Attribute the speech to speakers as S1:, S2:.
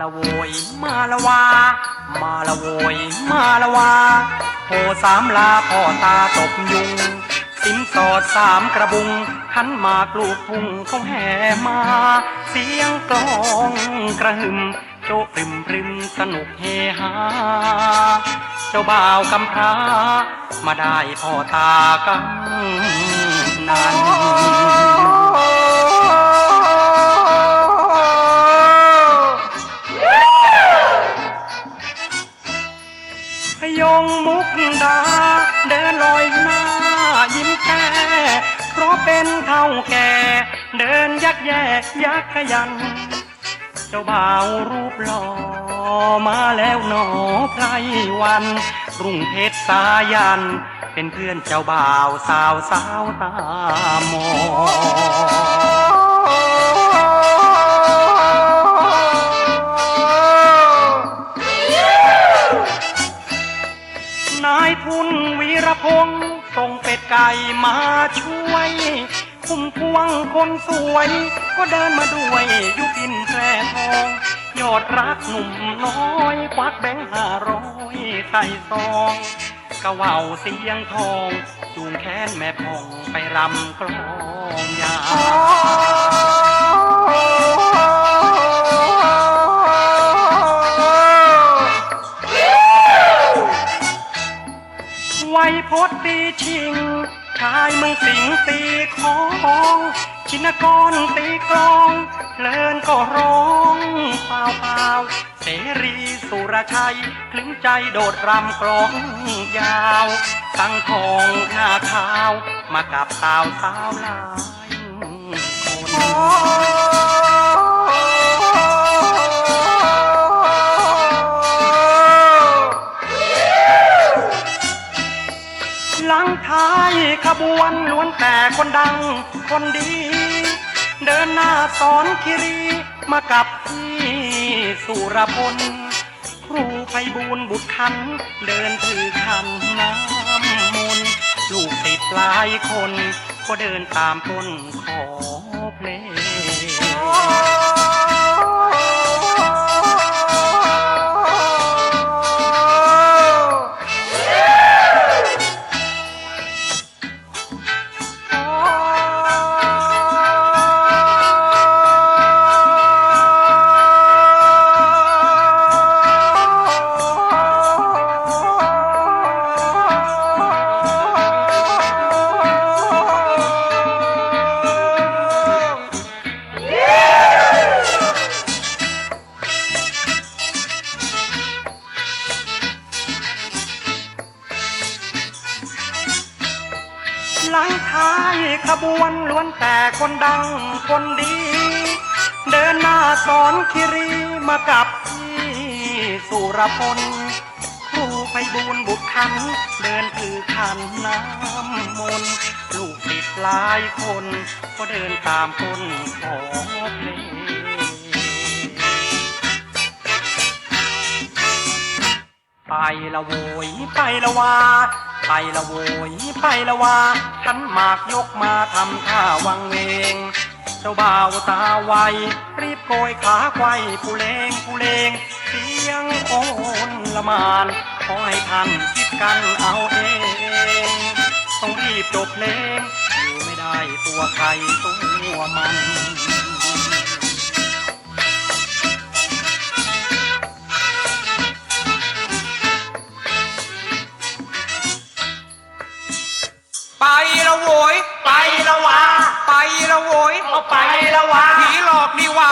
S1: ละโวยมาละวา มาละโวยมาละวาโหสามลาพ่อตาตบยุง สินสอดสามกระบุงหันมากลูกพุ่งเขาแห่มา เสียงกลองกระหึ่มโจปริมปริมสนุกเฮฮา เจ้าบ่าวกำพร้า มาได้พ่อตากำนัน แก่ เดินยักแย่ยักขยัน เจ้าบ่าวรูปหล่อมาแล้วหนอไพรวัน รุ่งเพชรสายัน เป็นเพื่อนเจ้าบ่าวสาวสาวตามองนายทุนวีรพงษ์ส่งเป็ดไก่มาช่วย คุมพวงคนสวย ก็เดินมาด้วยยุพินแพรทองยอดรักหนุ่มน้อยควักแบงค์ห้าร้อยใส่ซองกะว่าวเสียงทอง จูงแขนแม่พองไปรำกลองยาว ไวยพจน์ตีชิง ชายเมืองสิงตีของชินกรตีกลองเพลินก็ร้องเปล่าเปล่าเสรีสุรชัยคลึงใจโดดรำกลองยาวตั้งทองหน้าขาว มากับสาวสาวลายคน ขบวนล้วนแต่คนดังคนดี เดินหน้าสอนคิรีมากับพี่สุรพล ครูไพบูลบุตรคัน เดินถือคันน้ำมนลูกติดหลายคน ก็เดินตามต้นขอเพลง หลังท้ายขบวนล้วนแต่คนดังคนดี เดินหน้าสอนคิรีมากับพี่สุรพลครูไปบูนบุตรคัน เดินถือขันน้ำมนต์ลูกติดหลายคน ก็เดินตามต้นขอเพลงไปละโวยไปละวา ไปละโวยไปละวาขันหมากยกมาทำท่าวังเวงเจ้าบ่าวตาไวรีบโกยขาไกวผู้เลงผู้เลง เสียงโอนละมานขอให้ท่านคิดกันเอาเอง ต้องรีบจบเพลงอยู่ไม่ได้ตัวใครตัวมัน
S2: ละโวย ไปละวะไปละโวย เอาไปละวะผีหลอกนี่ว่า